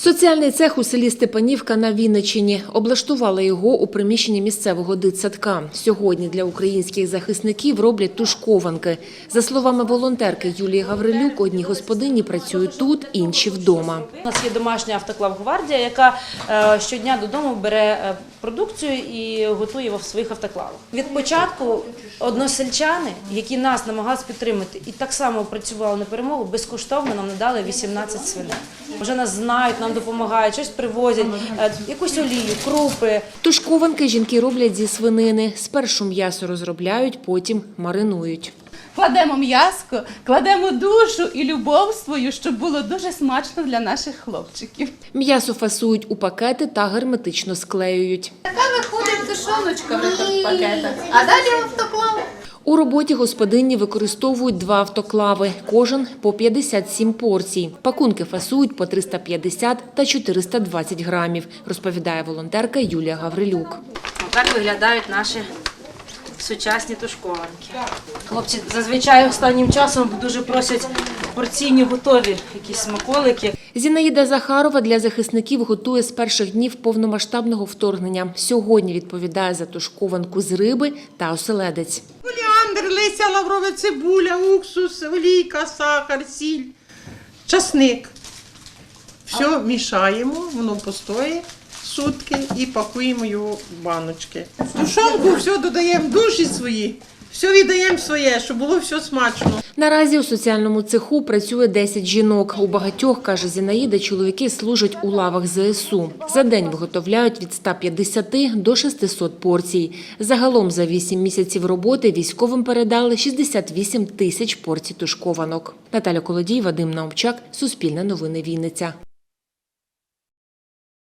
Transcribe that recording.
Соціальний цех у селі Степанівка на Вінниччині облаштували його у приміщенні місцевого дитсадка. Сьогодні для українських захисників роблять тушкованки. За словами волонтерки Юлії Гаврилюк, одні господині працюють тут, інші вдома. У нас є домашня автоклав гвардія, яка е, щодня додому бере е, продукцію і готує в своїх автоклавах. Від початку односельчани, які нас намагались підтримати, і так само працювали на перемогу, безкоштовно нам надали 18 свиней. Вже нас знають, нам допомагають, щось привозять, е, якусь олію, крупи. Тушкованки жінки роблять зі свинини. Спершу м'ясо розробляють, потім маринують. Кладемо м'яско, кладемо душу і любов свою, щоб було дуже смачно для наших хлопчиків. М'ясо фасують у пакети та герметично склеюють. Така виходить тушоночка в пакетах, а далі автоклав. У роботі господині використовують два автоклави, кожен по 57 порцій. Пакунки фасують по 350 та 420 грамів, розповідає волонтерка Юлія Гаврилюк. Так виглядають наші сучасні тушкованки. Хлопці зазвичай останнім часом дуже просять порційні готові якісь смаколики. Зінаїда Захарова для захисників готує з перших днів повномасштабного вторгнення. Сьогодні відповідає за тушкованку з риби та оселедець. Оліандр, лаврове цибуля, уксус, олійка, сахар, сіль, часник. Все мішаємо, воно постоїть сутки і пакуємо його в баночки. В Тушонку все додаємо душі свої, все віддаємо своє, щоб було все смачно. Наразі у соціальному цеху працює 10 жінок. У багатьох, каже Зінаїда, чоловіки служать у лавах ЗСУ. За день виготовляють від 150 до 600 порцій. Загалом за 8 місяців роботи військовим передали 68 тисяч порцій тушкованок. Наталя Колодій, Вадим Наумчак, Суспільне новини Вінниця.